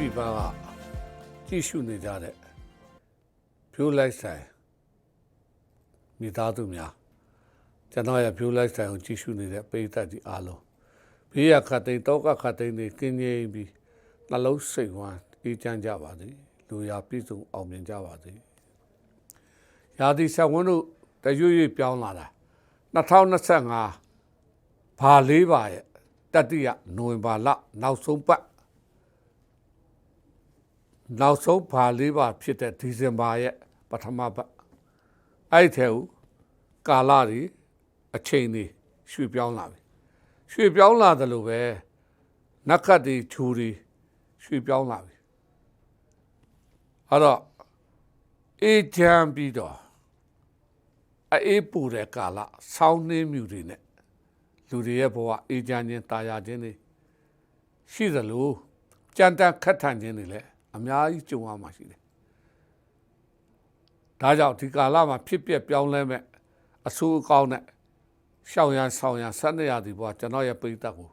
များကကြည့်ရှုနေကြတဲ့ဖြိုးလိုက်ဆိုင်မိသားစုများကျွန်တော်ရဲ့ဖြိုးလိုက်ဆိုင်ကိုကြည့်ရှုနေတဲ့ပိဋကတ်ဒီအားလုံးဘေးရခတ်သိမ်းတောကခတ်သိမ်းနေကင်းငြိမ်ပြီးနှလုံးစိတ်ဝမ်းအေးချမ်းကြပါစေလူရာပြည့်စုံအောင်မြင်ကြပါစေရာသီဆက်ဝန်းတို့တရွေ့ရွေ့ပြောင်းလာတာ2025ဘာလေးပါရဲ့တတိယနိုဝင်ဘာလနောက်ဆုံးပတ် နောက်ဆုံးဘာလေးပါဖြစ်တဲ့ဒီဇင်ဘာရဲ့ပထမပတ်အဲ့ဒီထဲကိုကာလတွေအချိန်တွေရွှေ့ပြောင်းလာပြီရွှေ့ပြောင်းလာတယ်လို့ပဲနက္ခတ်တွေခြူတွေရွှေ့ပြောင်းလာပြီအဲ့တော့အေးချမ်းပြီးတော့အေးပူတဲ့ကာလဆောင်းနှင်းမြူတွေနဲ့လူတွေရဲ့ဘဝအေးချမ်းခြင်းတာယာခြင်းတွေရှိသလိုကြမ်းတမ်းခက်ထန်ခြင်းတွေလည်း အများကြီးကြုံရမှာရှိတယ်ဒါကြောင့်ဒီကာလမှာဖြစ်ပျက်ပြောင်းလဲမဲ့အဆိုးအကောင်းနဲ့ရှောင်ရန်ဆောင်ရန်ဆက်နေရသည်ဘဝကျွန်တော်ရဲ့ပိဋကတ်ကို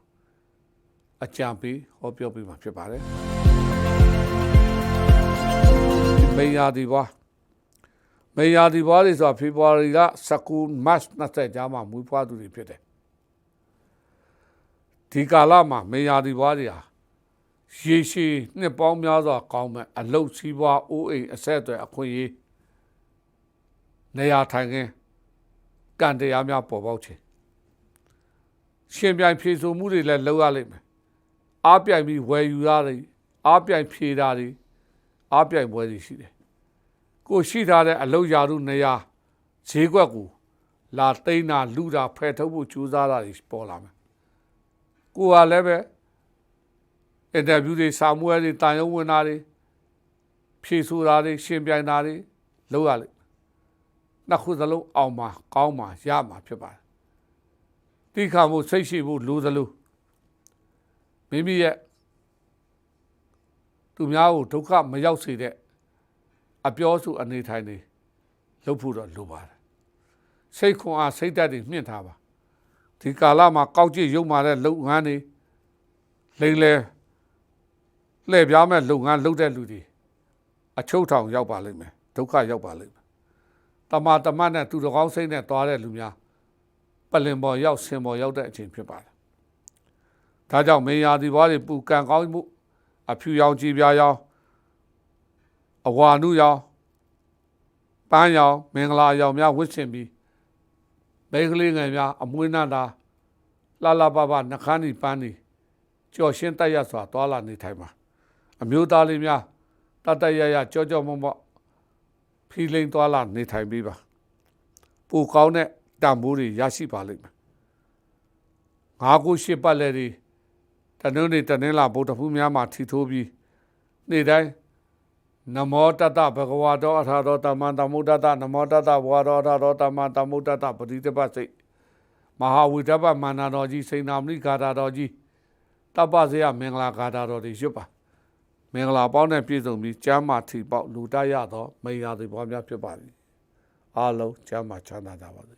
အကြံပေးဟောပြောပေးမှာဖြစ်ပါတယ်မေယာဒီဘွားမေယာဒီဘွားတွေဆိုတာဖေဖော်ဝါရီလ19 March 20ကြားမှာမွေးဖွားသူတွေဖြစ်တယ်ဒီကာလမှာမေယာဒီဘွားတွေဟာ ရေရှည်နှစ်ပေါင်းများစွာကောင်းမဲ့အလုတ်စီးပွားအိုးအိမ်အဆက်အသွယ်အခွင့်အရေးနေရာထိုင်ခင်းကံတရားများပေါ်ပေါက်ခြင်းရှင်ပြိုင်ဖြေဆိုမှုတွေလည်းလုပ်ရလိမ့်မယ်အားပြိုင်ပြီးဝယ်ယူရတယ်အားပြိုင်ဖြေတာတွေအားပြိုင်ပွဲတွေရှိတယ်ကိုရှိထားတဲ့အလုတ်ရာတို့နေရာဈေးကွက်ကိုလာသိမ်းတာလူတာဖယ်ထုတ်ဖို့ကြိုးစားတာတွေပေါ်လာမယ်ကိုကလည်းပဲ အင်တာဗျူးတွေစာမွေးတွေတာရုံဝင်တာတွေဖြေဆိုတာတွေရှင်ပြိုင်တာတွေလုပ်ရလိမ့်မယ်နှစ်ခုစလုံးအောင်မှာကောင်းမှာရမှာဖြစ်ပါတယ်တိခါမှုစိတ်ရှိဖို့လိုသလိုမိမိရဲ့သူများကိုဒုက္ခမရောက်စေတဲ့အပြောစုအနေထိုင်နေလုပ်ဖို့တော့လိုပါတယ်စိတ်ခွန်အားစိတ်ဓာတ်တွေမြင့်ထားပါဒီကာလမှာကောက်ကြည့်ရုံမာတဲ့လုပ်ငန်းတွေလိမ့်လဲ လှည့်ပြားမဲ့လုပ်ငန်းလုပ်တဲ့လူတွေအချုပ်ထောင်ရောက်ပါလိမ့်မယ်ဒုက္ခရောက်ပါလိမ့်မယ်တမာတမတ်နဲ့သူတော်ကောင်းစိတ်နဲ့သွားတဲ့လူများပလင်ပေါ်ရောက်ဆင်ပေါ်ရောက်တဲ့အချိန်ဖြစ်ပါတယ်ဒါကြောင့်မေယာဒီဘွားတွေပူကံကောင်းမှုအဖြူရောင်ကြည်ပြားရောင်အဝါနုရောင်ပန်းရောင်မင်္ဂလာရောင်များဝတ်ဆင်ပြီးမိန်းကလေးငယ်များအမွေးနာတာလှလှပပနှခမ်းဤပန်းဤကြော်ရှင်းတက်ရစွာသွာလာနေထိုင်ပါ အမျိုးသားလေးများတတ်တရရကြောကြောမောမောဖီလိန်သွာလာနေထိုင်ပြီးပါပူကောင်းတဲ့တံမိုးတွေရရှိပါလိမ့်မယ်ငါးခုရှစ်ပတ်လဲတွေတနုံးနေတနင်္လာဗုဒ္ဓဖူးများမှာထီထိုးပြီးနေ့တိုင်းနမောတတဗဂဝါတောအထာရောတမန်တမုဒ္ဒတနမောတတဘဝရောအထာရောတမန်တမုဒ္ဒတပရိတပတ်စိတ်မဟာဝိတ္တပမာနာတော်ကြီးစိန်နာမဏိဂါထာတော်ကြီးတပ္ပဇေယမင်္ဂလာဂါထာတော်တွေရွတ်ပါ မင်္ဂလာပေါင်းနဲ့ပြည့်စုံပြီးကျမ်းမာထီပေါက်လူတရသောမိန်ရာတွေပွားများဖြစ်ပါသည်အားလုံးကျမ်းမာချမ်းသာကြပါစေ